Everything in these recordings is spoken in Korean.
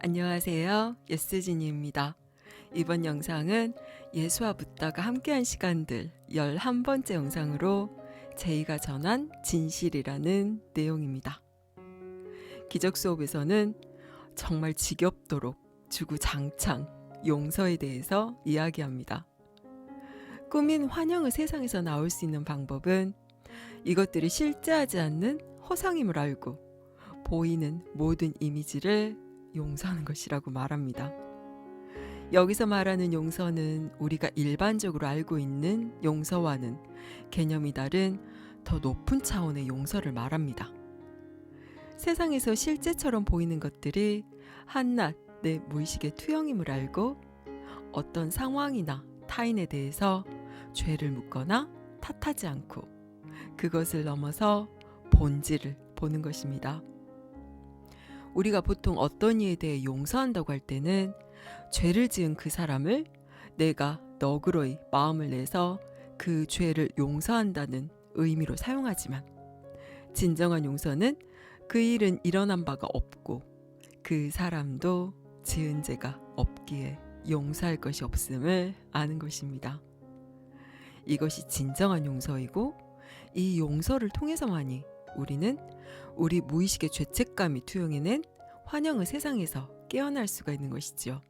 안녕하세요. 예스진입니다. 이번 영상은 예수와 묻다가 함께한 시간들 11번째 영상으로 제이가 전한 진실이라는 내용입니다. 기적 수업에서는 정말 지겹도록 주구장창 용서에 대해서 이야기합니다. 꾸민 환영의 세상에서 나올 수 있는 방법은 이것들이 실제하지 않는 허상임을 알고 보이는 모든 이미지를 용서하는 것이라고 말합니다. 여기서 말하는 용서는 우리가 일반적으로 알고 있는 용서와는 개념이 다른 더 높은 차원의 용서를 말합니다. 세상에서 실제처럼 보이는 것들이 한낱 내 무의식의 투영임을 알고 어떤 상황이나 타인에 대해서 죄를 묻거나 탓하지 않고 그것을 넘어서 본질을 보는 것입니다. 우리가 보통 어떤 이에 대해 용서한다고 할 때는 죄를 지은 그 사람을 내가 너그러이 마음을 내서 그 죄를 용서한다는 의미로 사용하지만 진정한 용서는 그 일은 일어난 바가 없고 그 사람도 지은 죄가 없기에 용서할 것이 없음을 아는 것입니다. 이것이 진정한 용서이고 이 용서를 통해서만이 우리는 우리 무의식의 죄책감이 투영해낸 환영의 세상에서 깨어날 수가 있는 것이지요.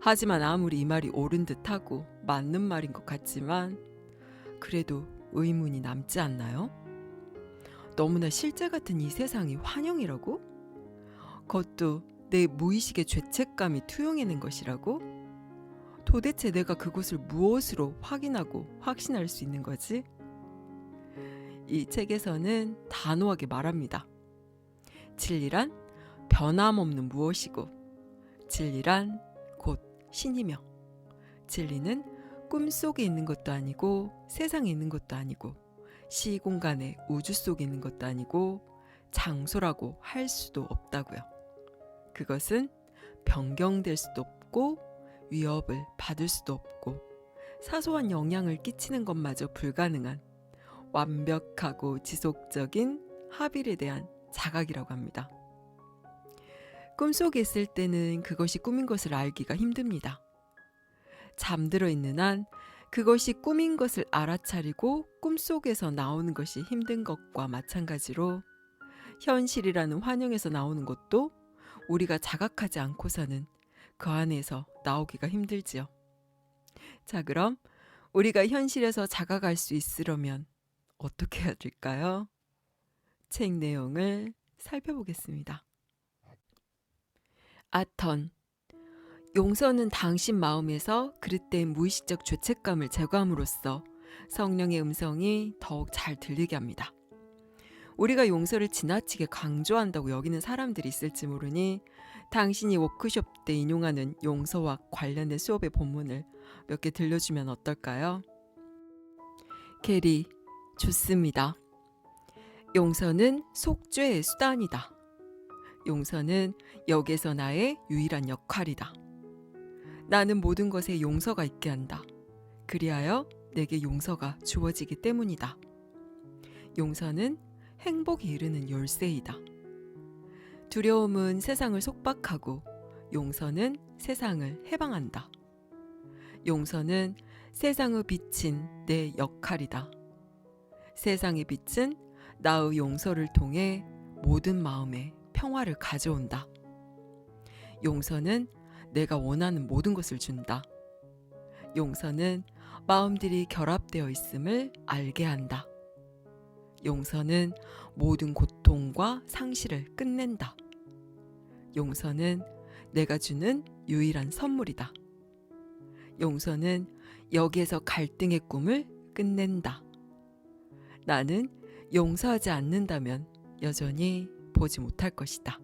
하지만 아무리 이 말이 옳은 듯하고 맞는 말인 것 같지만 그래도 의문이 남지 않나요? 너무나 실제 같은 이 세상이 환영이라고? 그것도 내 무의식의 죄책감이 투영해낸 것이라고? 도대체 내가 그것을 무엇으로 확인하고 확신할 수 있는 거지? 이 책에서는 단호하게 말합니다. 진리란 변함없는 무엇이고, 진리란 곧 신이며, 진리는 꿈속에 있는 것도 아니고, 세상에 있는 것도 아니고, 시공간의 우주 속에 있는 것도 아니고, 장소라고 할 수도 없다고요. 그것은 변경될 수도 없고, 위협을 받을 수도 없고, 사소한 영향을 끼치는 것마저 불가능한 완벽하고 지속적인 합일에 대한 자각이라고 합니다. 꿈속에 있을 때는 그것이 꿈인 것을 알기가 힘듭니다. 잠들어 있는 한 그것이 꿈인 것을 알아차리고 꿈속에서 나오는 것이 힘든 것과 마찬가지로 현실이라는 환영에서 나오는 것도 우리가 자각하지 않고서는 그 안에서 나오기가 힘들지요. 자, 그럼 우리가 현실에서 자각할 수 있으려면 어떻게 해야 될까요? 책 내용을 살펴보겠습니다. 아턴 용서는 당신 마음에서 그릇된 무의식적 죄책감을 제거함으로써 성령의 음성이 더욱 잘 들리게 합니다. 우리가 용서를 지나치게 강조한다고 여기는 사람들이 있을지 모르니 당신이 워크숍 때 인용하는 용서와 관련된 수업의 본문을 몇 개 들려주면 어떨까요? 게리 좋습니다. 용서는 속죄의 수단이다. 용서는 역에서 나의 유일한 역할이다. 나는 모든 것에 용서가 있게 한다. 그리하여 내게 용서가 주어지기 때문이다. 용서는 행복에 이르는 열쇠이다. 두려움은 세상을 속박하고 용서는 세상을 해방한다. 용서는 세상의 빛인 내 역할이다. 세상의 빛은 나의 용서를 통해 모든 마음에 평화를 가져온다. 용서는 내가 원하는 모든 것을 준다. 용서는 마음들이 결합되어 있음을 알게 한다. 용서는 모든 고통과 상실을 끝낸다. 용서는 내가 주는 유일한 선물이다. 용서는 여기에서 갈등의 꿈을 끝낸다. 나는 용서하지 않는다면 여전히 보지 못할 것이다.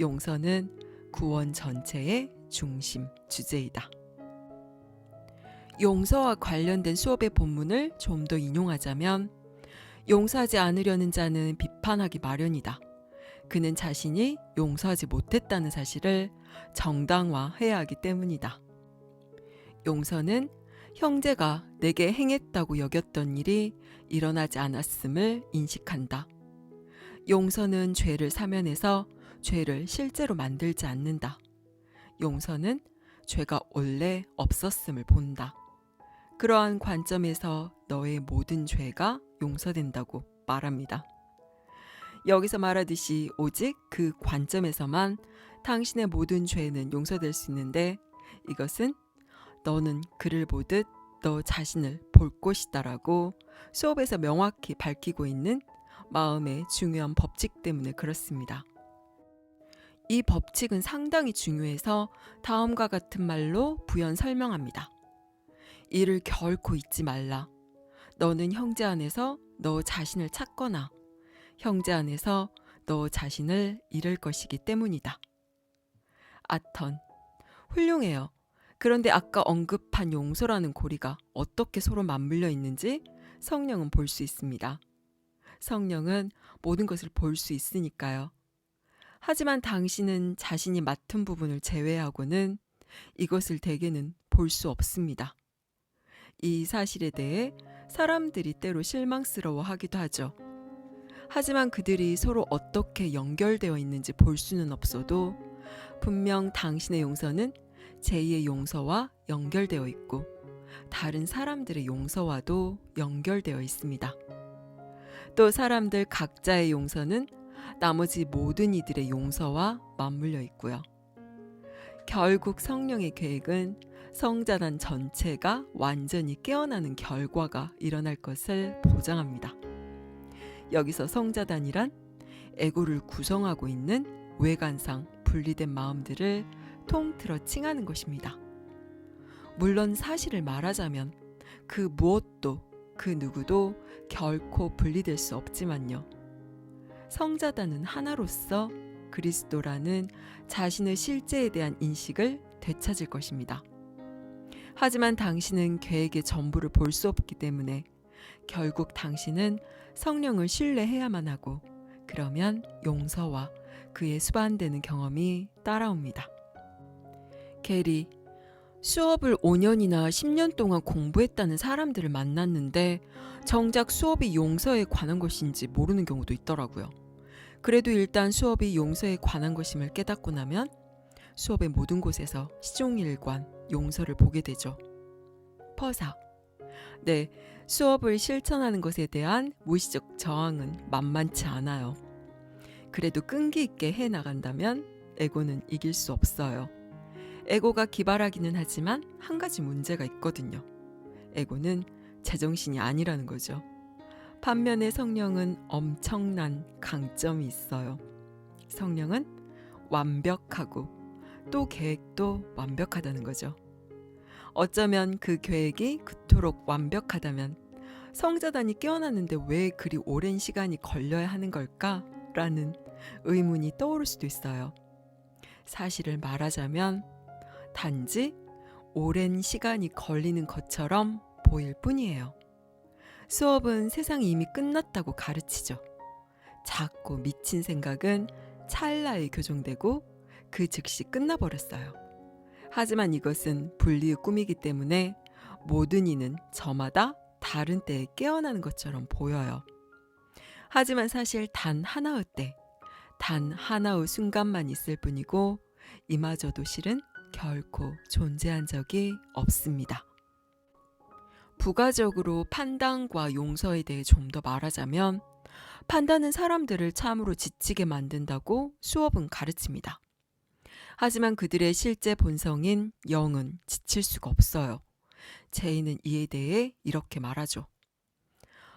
용서는 구원 전체의 중심 주제이다. 용서와 관련된 수업의 본문을 좀 더 인용하자면 용서하지 않으려는 자는 비판하기 마련이다. 그는 자신이 용서하지 못했다는 사실을 정당화해야 하기 때문이다. 용서는 형제가 내게 행했다고 여겼던 일이 일어나지 않았음을 인식한다. 용서는 죄를 사면해서 죄를 실제로 만들지 않는다. 용서는 죄가 원래 없었음을 본다. 그러한 관점에서 너의 모든 죄가 용서된다고 말합니다. 여기서 말하듯이 오직 그 관점에서만 당신의 모든 죄는 용서될 수 있는데 이것은 너는 그를 보듯 너 자신을 볼 것이다라고 수업에서 명확히 밝히고 있는 마음의 중요한 법칙 때문에 그렇습니다. 이 법칙은 상당히 중요해서 다음과 같은 말로 부연 설명합니다. 이를 결코 잊지 말라. 너는 형제 안에서 너 자신을 찾거나 형제 안에서 너 자신을 잃을 것이기 때문이다. 아턴. 훌륭해요. 그런데 아까 언급한 용서라는 고리가 어떻게 서로 맞물려 있는지 성령은 볼 수 있습니다. 성령은 모든 것을 볼 수 있으니까요. 하지만 당신은 자신이 맡은 부분을 제외하고는 이것을 대개는 볼 수 없습니다. 이 사실에 대해 사람들이 때로 실망스러워 하기도 하죠. 하지만 그들이 서로 어떻게 연결되어 있는지 볼 수는 없어도 분명 당신의 용서는 제2의 용서와 연결되어 있고 다른 사람들의 용서와도 연결되어 있습니다. 또 사람들 각자의 용서는 나머지 모든 이들의 용서와 맞물려 있고요. 결국 성령의 계획은 성자단 전체가 완전히 깨어나는 결과가 일어날 것을 보장합니다. 여기서 성자단이란 에고를 구성하고 있는 외관상 분리된 마음들을 통틀어 칭하는 것입니다. 물론 사실을 말하자면 그 무엇도 그 누구도 결코 분리될 수 없지만요. 성자단은 하나로서 그리스도라는 자신의 실제에 대한 인식을 되찾을 것입니다. 하지만 당신은 계획의 전부를 볼 수 없기 때문에 결국 당신은 성령을 신뢰해야만 하고 그러면 용서와 그의 수반되는 경험이 따라옵니다. 게리 수업을 5년이나 10년 동안 공부했다는 사람들을 만났는데 정작 수업이 용서에 관한 것인지 모르는 경우도 있더라고요. 그래도 일단 수업이 용서에 관한 것임을 깨닫고 나면 수업의 모든 곳에서 시종일관 용서를 보게 되죠. 퍼사. 네, 수업을 실천하는 것에 대한 무의식 저항은 만만치 않아요. 그래도 끈기 있게 해 나간다면 에고는 이길 수 없어요. 에고가 기발하기는 하지만 한 가지 문제가 있거든요. 에고는 제정신이 아니라는 거죠. 반면에 성령은 엄청난 강점이 있어요. 성령은 완벽하고 또 계획도 완벽하다는 거죠. 어쩌면 그 계획이 그토록 완벽하다면 성자단이 깨어났는데 왜 그리 오랜 시간이 걸려야 하는 걸까? 라는 의문이 떠오를 수도 있어요. 사실을 말하자면 단지 오랜 시간이 걸리는 것처럼 보일 뿐이에요. 수업은 세상이 이미 끝났다고 가르치죠. 작고 미친 생각은 찰나에 교정되고 그 즉시 끝나버렸어요. 하지만 이것은 분리의 꿈이기 때문에 모든 이는 저마다 다른 때에 깨어나는 것처럼 보여요. 하지만 사실 단 하나의 때, 단 하나의 순간만 있을 뿐이고 이마저도 실은 결코 존재한 적이 없습니다. 부가적으로 판단과 용서에 대해 좀 더 말하자면 판단은 사람들을 참으로 지치게 만든다고 수업은 가르칩니다. 하지만 그들의 실제 본성인 영은 지칠 수가 없어요. 제이는 이에 대해 이렇게 말하죠.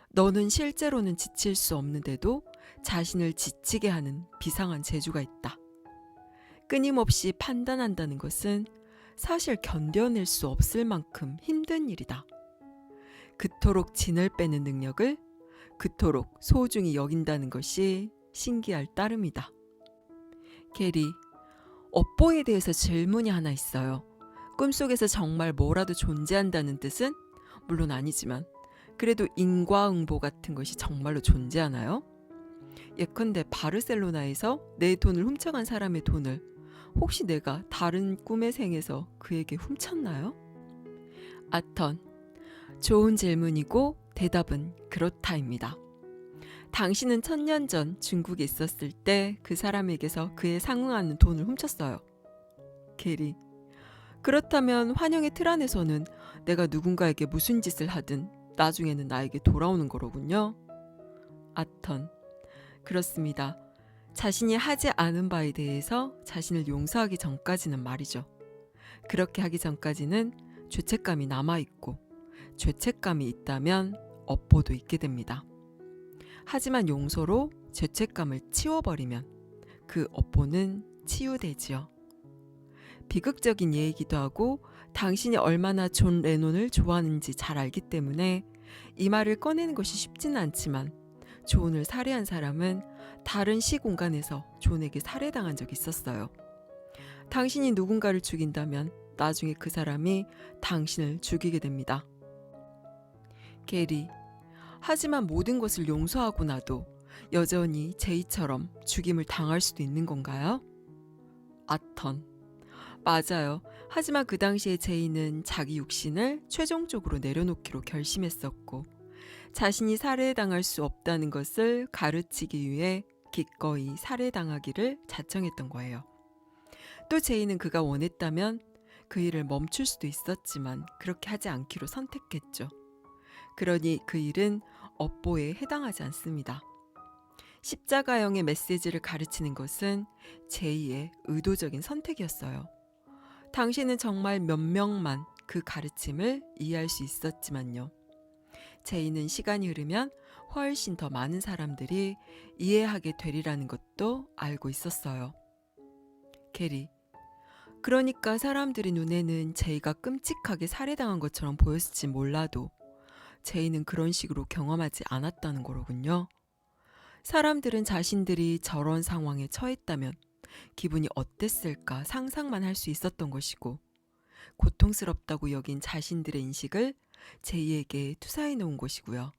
너는 실제로는 지칠 수 없는데도 자신을 지치게 하는 비상한 재주가 있다. 끊임없이 판단한다는 것은 사실 견뎌낼 수 없을 만큼 힘든 일이다. 그토록 진을 빼는 능력을 그토록 소중히 여긴다는 것이 신기할 따름이다. 게리, 업보에 대해서 질문이 하나 있어요. 꿈속에서 정말 뭐라도 존재한다는 뜻은 물론 아니지만 그래도 인과응보 같은 것이 정말로 존재하나요? 예컨대 바르셀로나에서 내 돈을 훔쳐간 사람의 돈을 혹시 내가 다른 꿈의 생에서 그에게 훔쳤나요? 아턴, 좋은 질문이고 대답은 그렇다입니다. 당신은 천년 전 중국에 있었을 때 그 사람에게서 그에 상응하는 돈을 훔쳤어요. 게리. 그렇다면 환영의 틀 안에서는 내가 누군가에게 무슨 짓을 하든 나중에는 나에게 돌아오는 거로군요. 아턴. 그렇습니다. 자신이 하지 않은 바에 대해서 자신을 용서하기 전까지는 말이죠. 그렇게 하기 전까지는 죄책감이 남아있고, 죄책감이 있다면 업보도 있게 됩니다. 하지만 용서로 죄책감을 치워버리면 그 업보는 치유되지요. 비극적인 예이기도 하고 당신이 얼마나 존 레논을 좋아하는지 잘 알기 때문에 이 말을 꺼내는 것이 쉽지는 않지만 존을 살해한 사람은 다른 시 공간에서 존에게 살해당한 적이 있었어요. 당신이 누군가를 죽인다면 나중에 그 사람이 당신을 죽이게 됩니다. 게리. 하지만 모든 것을 용서하고 나도 여전히 제이처럼 죽임을 당할 수도 있는 건가요? 아턴. 맞아요. 하지만 그 당시에 제이는 자기 육신을 최종적으로 내려놓기로 결심했었고, 자신이 살해당할 수 없다는 것을 가르치기 위해 기꺼이 살해당하기를 자청했던 거예요. 또 제이는 그가 원했다면 그 일을 멈출 수도 있었지만 그렇게 하지 않기로 선택했죠. 그러니 그 일은 업보에 해당하지 않습니다. 십자가형의 메시지를 가르치는 것은 제이의 의도적인 선택이었어요. 당신은 정말 몇 명만 그 가르침을 이해할 수 있었지만요. 제이는 시간이 흐르면 훨씬 더 많은 사람들이 이해하게 되리라는 것도 알고 있었어요. 게리. 그러니까 사람들이 눈에는 제이가 끔찍하게 살해당한 것처럼 보였을지 몰라도 제이는 그런 식으로 경험하지 않았다는 거로군요. 사람들은 자신들이 저런 상황에 처했다면 기분이 어땠을까 상상만 할 수 있었던 것이고 고통스럽다고 여긴 자신들의 인식을 제이에게 투사해 놓은 것이고요.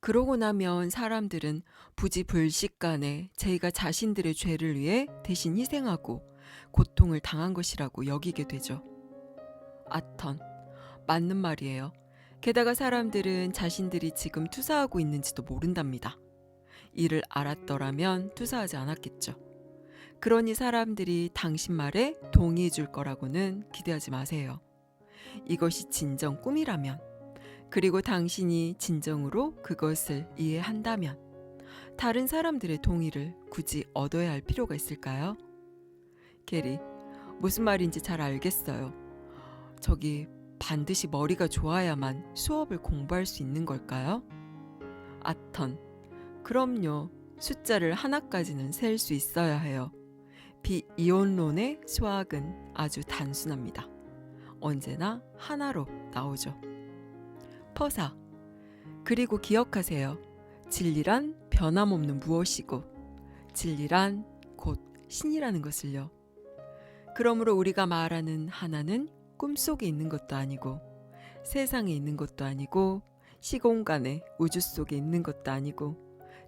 그러고 나면 사람들은 부지 불식간에 제이가 자신들의 죄를 위해 대신 희생하고 고통을 당한 것이라고 여기게 되죠. 아턴, 맞는 말이에요. 게다가 사람들은 자신들이 지금 투사하고 있는지도 모른답니다. 이를 알았더라면 투사하지 않았겠죠. 그러니 사람들이 당신 말에 동의해 줄 거라고는 기대하지 마세요. 이것이 진정 꿈이라면, 그리고 당신이 진정으로 그것을 이해한다면, 다른 사람들의 동의를 굳이 얻어야 할 필요가 있을까요? 게리, 무슨 말인지 잘 알겠어요. 저기 반드시 머리가 좋아야만 수업을 공부할 수 있는 걸까요? 아턴, 그럼요. 숫자를 하나까지는 셀 수 있어야 해요. 비이온론의 수학은 아주 단순합니다. 언제나 하나로 나오죠. 퍼사. 그리고 기억하세요. 진리란 변함없는 무엇이고, 진리란 곧 신이라는 것을요. 그러므로 우리가 말하는 하나는 꿈속에 있는 것도 아니고, 세상에 있는 것도 아니고, 시공간에 우주 속에 있는 것도 아니고,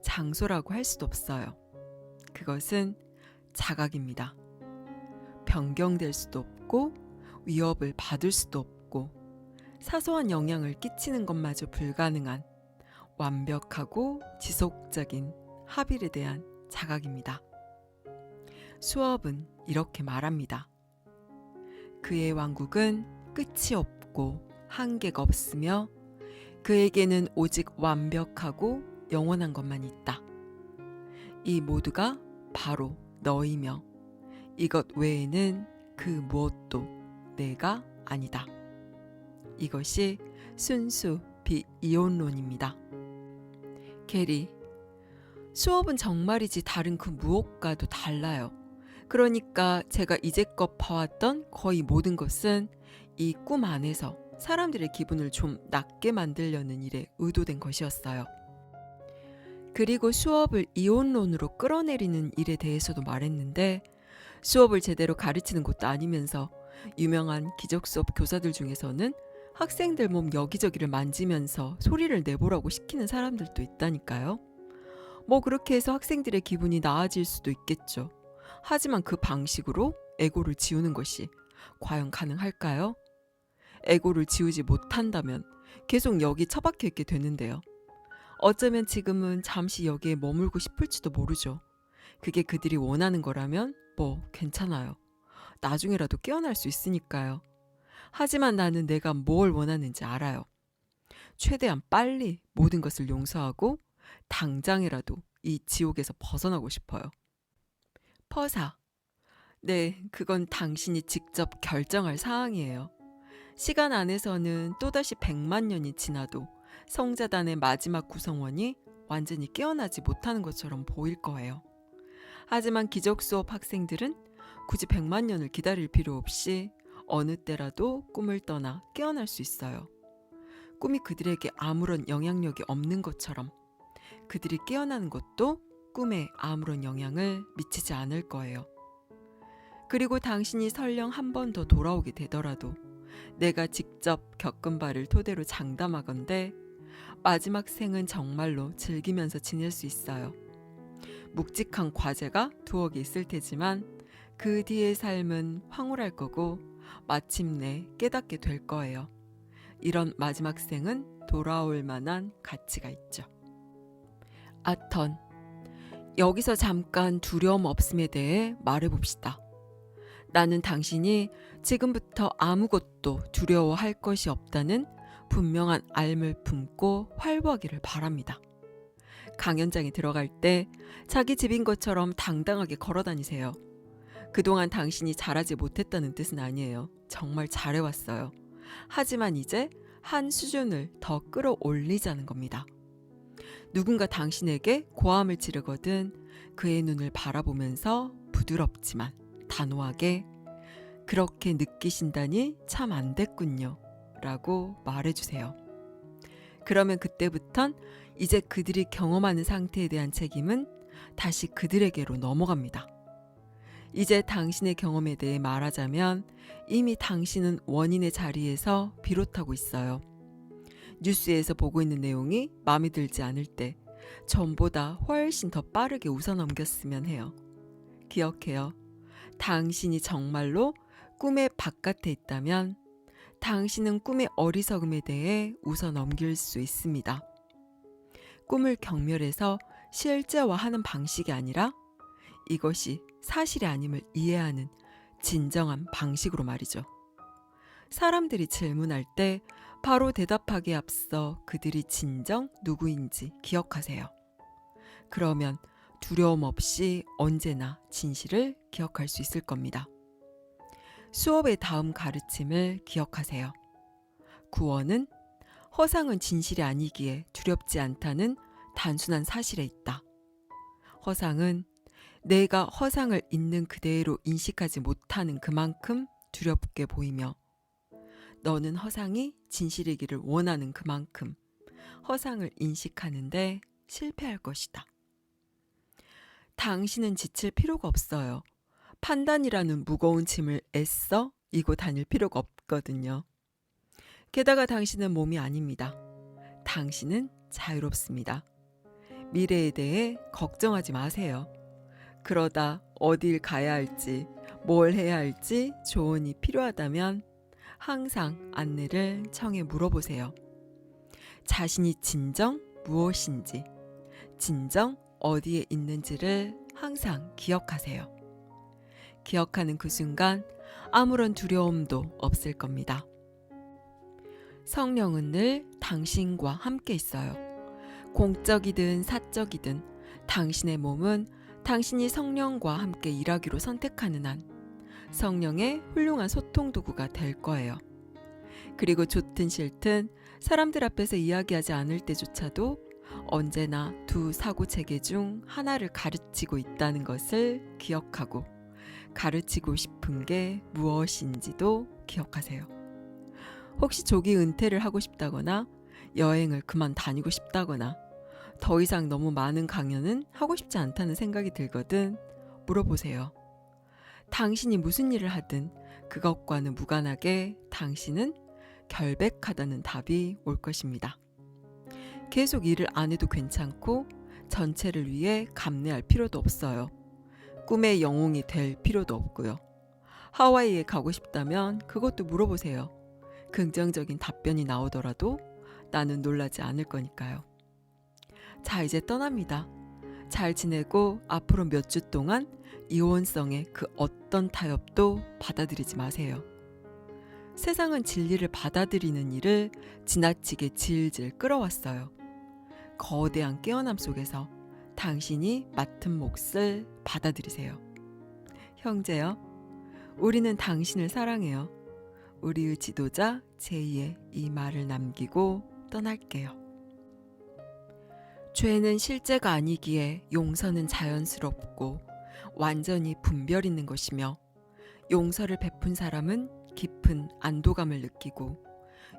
장소라고 할 수도 없어요. 그것은 자각입니다. 변경될 수도 없고 위협을 받을 수도 없고 사소한 영향을 끼치는 것마저 불가능한 완벽하고 지속적인 합일에 대한 자각입니다. 수업은 이렇게 말합니다. 그의 왕국은 끝이 없고 한계가 없으며 그에게는 오직 완벽하고 영원한 것만 있다. 이 모두가 바로 너이며 이것 외에는 그 무엇도 내가 아니다. 이것이 순수 비이온론입니다. 게리 수업은 정말이지 다른 그 무엇과도 달라요. 그러니까 제가 이제껏 봐왔던 거의 모든 것은 이 꿈 안에서 사람들의 기분을 좀 낮게 만들려는 일에 의도된 것이었어요. 그리고 수업을 이온론으로 끌어내리는 일에 대해서도 말했는데 수업을 제대로 가르치는 것도 아니면서 유명한 기적 수업 교사들 중에서는 학생들 몸 여기저기를 만지면서 소리를 내보라고 시키는 사람들도 있다니까요. 뭐 그렇게 해서 학생들의 기분이 나아질 수도 있겠죠. 하지만 그 방식으로 에고를 지우는 것이 과연 가능할까요? 에고를 지우지 못한다면 계속 여기 처박혀 있게 되는데요. 어쩌면 지금은 잠시 여기에 머물고 싶을지도 모르죠. 그게 그들이 원하는 거라면 뭐 괜찮아요. 나중에라도 깨어날 수 있으니까요. 하지만 나는 내가 뭘 원하는지 알아요. 최대한 빨리 모든 것을 용서하고 당장이라도 이 지옥에서 벗어나고 싶어요. 퍼사. 네, 그건 당신이 직접 결정할 사항이에요. 시간 안에서는 또다시 100만 년이 지나도 성자단의 마지막 구성원이 완전히 깨어나지 못하는 것처럼 보일 거예요. 하지만 기적 수업 학생들은 굳이 100만 년을 기다릴 필요 없이 어느 때라도 꿈을 떠나 깨어날 수 있어요. 꿈이 그들에게 아무런 영향력이 없는 것처럼 그들이 깨어나는 것도 꿈에 아무런 영향을 미치지 않을 거예요. 그리고 당신이 설령 한 번 더 돌아오게 되더라도 내가 직접 겪은 바를 토대로 장담하건대 마지막 생은 정말로 즐기면서 지낼 수 있어요. 묵직한 과제가 개 있을 테지만 그 뒤의 삶은 황홀할 거고 마침내 깨닫게 될 거예요. 이런 마지막 생은 돌아올 만한 가치가 있죠. 아턴. 여기서 잠깐 두려움 없음에 대해 말해봅시다. 나는 당신이 지금부터 아무것도 두려워할 것이 없다는 분명한 알을 품고 활보하기를 바랍니다. 강연장에 들어갈 때 자기 집인 것처럼 당당하게 걸어 다니세요. 그동안 당신이 잘하지 못했다는 뜻은 아니에요. 정말 잘해왔어요. 하지만 이제 한 수준을 더 끌어올리자는 겁니다. 누군가 당신에게 고함을 지르거든 그의 눈을 바라보면서 부드럽지만 단호하게 그렇게 느끼신다니 참 안 됐군요. 라고 말해주세요. 그러면 그때부턴 이제 그들이 경험하는 상태에 대한 책임은 다시 그들에게로 넘어갑니다. 이제 당신의 경험에 대해 말하자면 이미 당신은 원인의 자리에서 비롯하고 있어요. 뉴스에서 보고 있는 내용이 마음에 들지 않을 때 전보다 훨씬 더 빠르게 웃어 넘겼으면 해요. 기억해요. 당신이 정말로 꿈의 바깥에 있다면 당신은 꿈의 어리석음에 대해 웃어 넘길 수 있습니다. 꿈을 경멸해서 실제화하는 방식이 아니라 이것이 사실이 아님을 이해하는 진정한 방식으로 말이죠. 사람들이 질문할 때 바로 대답하기에 앞서 그들이 진정 누구인지 기억하세요. 그러면 두려움 없이 언제나 진실을 기억할 수 있을 겁니다. 수업의 다음 가르침을 기억하세요. 구원은 허상은 진실이 아니기에 두렵지 않다는 단순한 사실에 있다. 허상은 내가 허상을 있는 그대로 인식하지 못하는 그만큼 두렵게 보이며 너는 허상이 진실이기를 원하는 그만큼 허상을 인식하는데 실패할 것이다. 당신은 지칠 필요가 없어요. 판단이라는 무거운 짐을 애써 이고 다닐 필요가 없거든요. 게다가 당신은 몸이 아닙니다. 당신은 자유롭습니다. 미래에 대해 걱정하지 마세요. 그러다 어딜 가야 할지, 뭘 해야 할지 조언이 필요하다면 항상 안내를 청해 물어보세요. 자신이 진정 무엇인지, 진정 어디에 있는지를 항상 기억하세요. 기억하는 그 순간 아무런 두려움도 없을 겁니다. 성령은 늘 당신과 함께 있어요. 공적이든 사적이든 당신의 몸은 당신이 성령과 함께 일하기로 선택하는 한 성령의 훌륭한 소통 도구가 될 거예요. 그리고 좋든 싫든 사람들 앞에서 이야기하지 않을 때조차도 언제나 두 사고 체계 중 하나를 가르치고 있다는 것을 기억하고 가르치고 싶은 게 무엇인지도 기억하세요. 혹시 조기 은퇴를 하고 싶다거나 여행을 그만 다니고 싶다거나 더 이상 너무 많은 강연은 하고 싶지 않다는 생각이 들거든 물어보세요. 당신이 무슨 일을 하든 그것과는 무관하게 당신은 결백하다는 답이 올 것입니다. 계속 일을 안 해도 괜찮고 전체를 위해 감내할 필요도 없어요. 꿈의 영웅이 될 필요도 없고요. 하와이에 가고 싶다면 그것도 물어보세요. 긍정적인 답변이 나오더라도 나는 놀라지 않을 거니까요. 자, 이제 떠납니다. 잘 지내고 앞으로 몇 주 동안 이원성의 그 어떤 타협도 받아들이지 마세요. 세상은 진리를 받아들이는 일을 지나치게 질질 끌어왔어요. 거대한 깨어남 속에서 당신이 맡은 몫을 받아들이세요. 형제요, 우리는 당신을 사랑해요. 우리의 지도자 제2의 이 말을 남기고 떠날게요. 죄는 실제가 아니기에 용서는 자연스럽고 완전히 분별 있는 것이며 용서를 베푼 사람은 깊은 안도감을 느끼고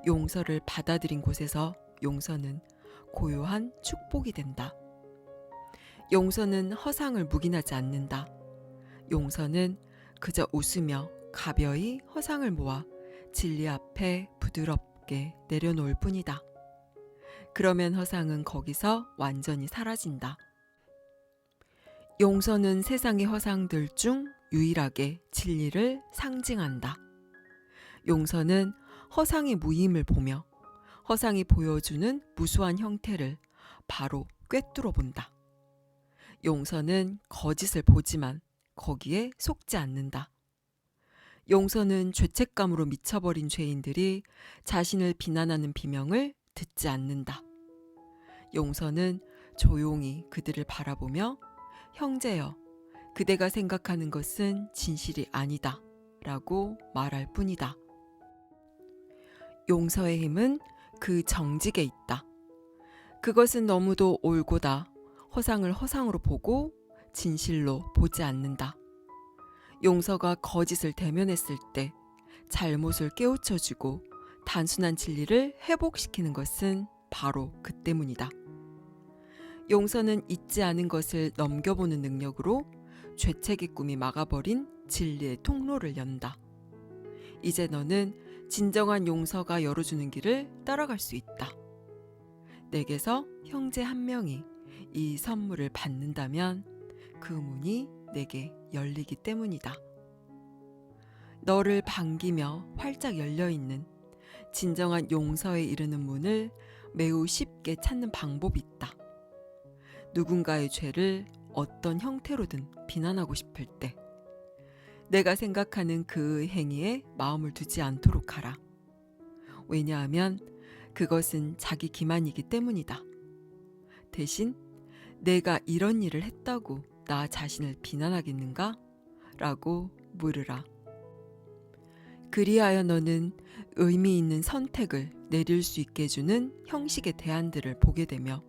용서를 받아들인 곳에서 용서는 고요한 축복이 된다. 용서는 허상을 묵인하지 않는다. 용서는 그저 웃으며 가벼이 허상을 모아 진리 앞에 부드럽게 내려놓을 뿐이다. 그러면 허상은 거기서 완전히 사라진다. 용서는 세상의 허상들 중 유일하게 진리를 상징한다. 용서는 허상의 무임을 보며 허상이 보여주는 무수한 형태를 바로 꿰뚫어 본다. 용서는 거짓을 보지만 거기에 속지 않는다. 용서는 죄책감으로 미쳐버린 죄인들이 자신을 비난하는 비명을 듣지 않는다. 용서는 조용히 그들을 바라보며 형제여, 그대가 생각하는 것은 진실이 아니다. 라고 말할 뿐이다. 용서의 힘은 그 정직에 있다. 그것은 너무도 올고다 허상을 허상으로 보고 진실로 보지 않는다. 용서가 거짓을 대면했을 때 잘못을 깨우쳐주고 단순한 진리를 회복시키는 것은 바로 그 때문이다. 용서는 잊지 않은 것을 넘겨보는 능력으로 죄책의 꿈이 막아버린 진리의 통로를 연다. 이제 너는 진정한 용서가 열어주는 길을 따라갈 수 있다. 내게서 형제 한 명이 이 선물을 받는다면 그 문이 내게 열리기 때문이다. 너를 반기며 활짝 열려 있는 진정한 용서에 이르는 문을 매우 쉽게 찾는 방법이 있다. 누군가의 죄를 어떤 형태로든 비난하고 싶을 때 내가 생각하는 그 행위에 마음을 두지 않도록 하라. 왜냐하면 그것은 자기 기만이기 때문이다. 대신 내가 이런 일을 했다고 나 자신을 비난하겠는가? 라고 물으라. 그리하여 너는 의미 있는 선택을 내릴 수 있게 해주는 형식의 대안들을 보게 되며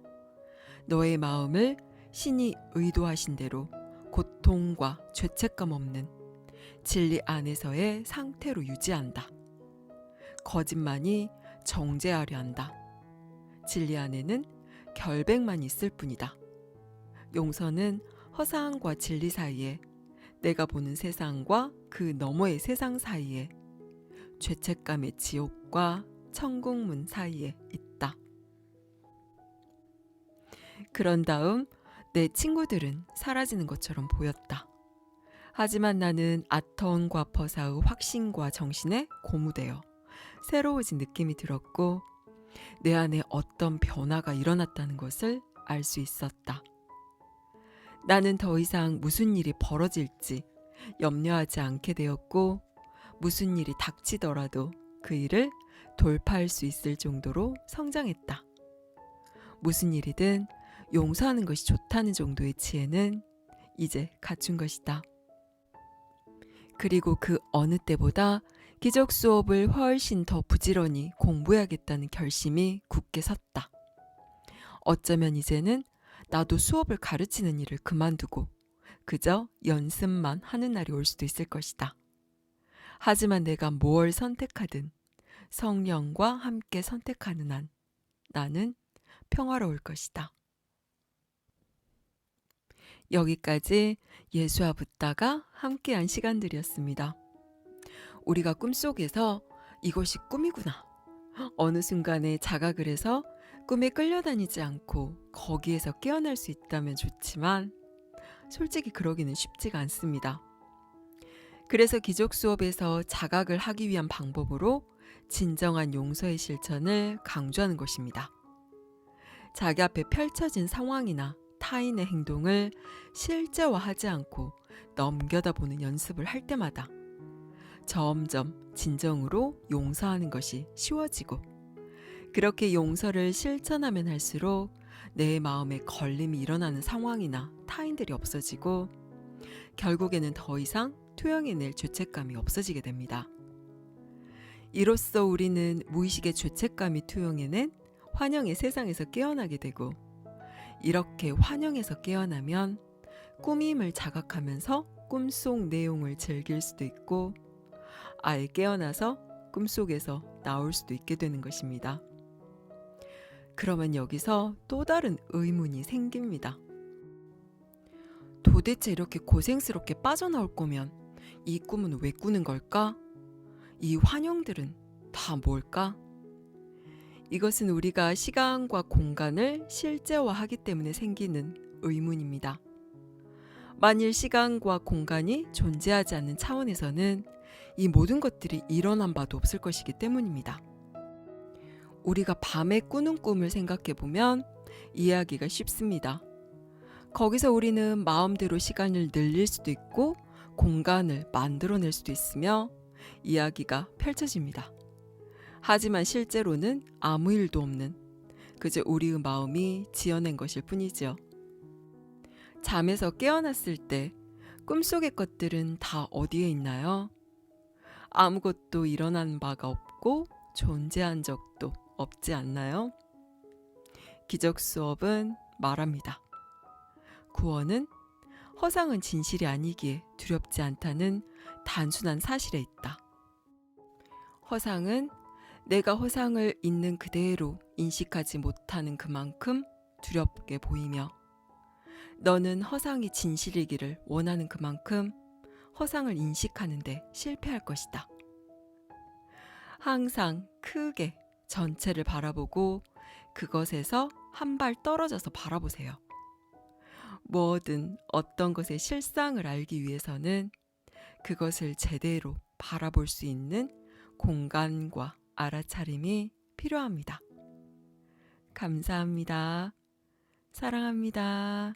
너의 마음을 신이 의도하신 대로 고통과 죄책감 없는 진리 안에서의 상태로 유지한다. 거짓만이 정죄하려 한다. 진리 안에는 결백만 있을 뿐이다. 용서는 허상과 진리 사이에 내가 보는 세상과 그 너머의 세상 사이에 죄책감의 지옥과 천국문 사이에 있다. 그런 다음 내 친구들은 사라지는 것처럼 보였다. 하지만 나는 아턴과 버사의 확신과 정신에 고무되어 새로워진 느낌이 들었고 내 안에 어떤 변화가 일어났다는 것을 알 수 있었다. 나는 더 이상 무슨 일이 벌어질지 염려하지 않게 되었고 무슨 일이 닥치더라도 그 일을 돌파할 수 있을 정도로 성장했다. 무슨 일이든 용서하는 것이 좋다는 정도의 지혜는 이제 갖춘 것이다. 그리고 그 어느 때보다 기적 수업을 훨씬 더 부지런히 공부해야겠다는 결심이 굳게 섰다. 어쩌면 이제는 나도 수업을 가르치는 일을 그만두고 그저 연습만 하는 날이 올 수도 있을 것이다. 하지만 내가 뭘 선택하든 성령과 함께 선택하는 한 나는 평화로울 것이다. 여기까지 예수와 붙다가 함께한 시간들이었습니다. 우리가 꿈속에서 이것이 꿈이구나. 어느 순간에 자각을 해서 꿈에 끌려다니지 않고 거기에서 깨어날 수 있다면 좋지만 솔직히 그러기는 쉽지가 않습니다. 그래서 기적 수업에서 자각을 하기 위한 방법으로 진정한 용서의 실천을 강조하는 것입니다. 자기 앞에 펼쳐진 상황이나 타인의 행동을 실제화하지 않고 넘겨다 보는 연습을 할 때마다 점점 진정으로 용서하는 것이 쉬워지고 그렇게 용서를 실천하면 할수록 내 마음에 걸림이 일어나는 상황이나 타인들이 없어지고 결국에는 더 이상 투영해낼 죄책감이 없어지게 됩니다. 이로써 우리는 무의식의 죄책감이 투영해낸 환영의 세상에서 깨어나게 되고 이렇게 환영에서 깨어나면 꾸밈을 자각하면서 꿈속 내용을 즐길 수도 있고 아예 깨어나서 꿈속에서 나올 수도 있게 되는 것입니다. 그러면 여기서 또 다른 의문이 생깁니다. 도대체 이렇게 고생스럽게 빠져나올 거면 이 꿈은 왜 꾸는 걸까? 이 환영들은 다 뭘까? 이것은 우리가 시간과 공간을 실제화하기 때문에 생기는 의문입니다. 만일 시간과 공간이 존재하지 않는 차원에서는 이 모든 것들이 일어난 바도 없을 것이기 때문입니다. 우리가 밤에 꾸는 꿈을 생각해 보면 이해하기가 쉽습니다. 거기서 우리는 마음대로 시간을 늘릴 수도 있고 공간을 만들어낼 수도 있으며 이야기가 펼쳐집니다. 하지만 실제로는 아무 일도 없는 그저 우리의 마음이 지어낸 것일 뿐이지요. 잠에서 깨어났을 때 꿈속의 것들은 다 어디에 있나요? 아무것도 일어난 바가 없고 존재한 적도 없지 않나요? 기적 수업은 말합니다. 구원은 허상은 진실이 아니기에 두렵지 않다는 단순한 사실에 있다. 허상은 내가 허상을 있는 그대로 인식하지 못하는 그만큼 두렵게 보이며 너는 허상이 진실이기를 원하는 그만큼 허상을 인식하는데 실패할 것이다. 항상 크게 전체를 바라보고 그것에서 한 발 떨어져서 바라보세요. 뭐든 어떤 것의 실상을 알기 위해서는 그것을 제대로 바라볼 수 있는 공간과 알아차림이 필요합니다. 감사합니다. 사랑합니다.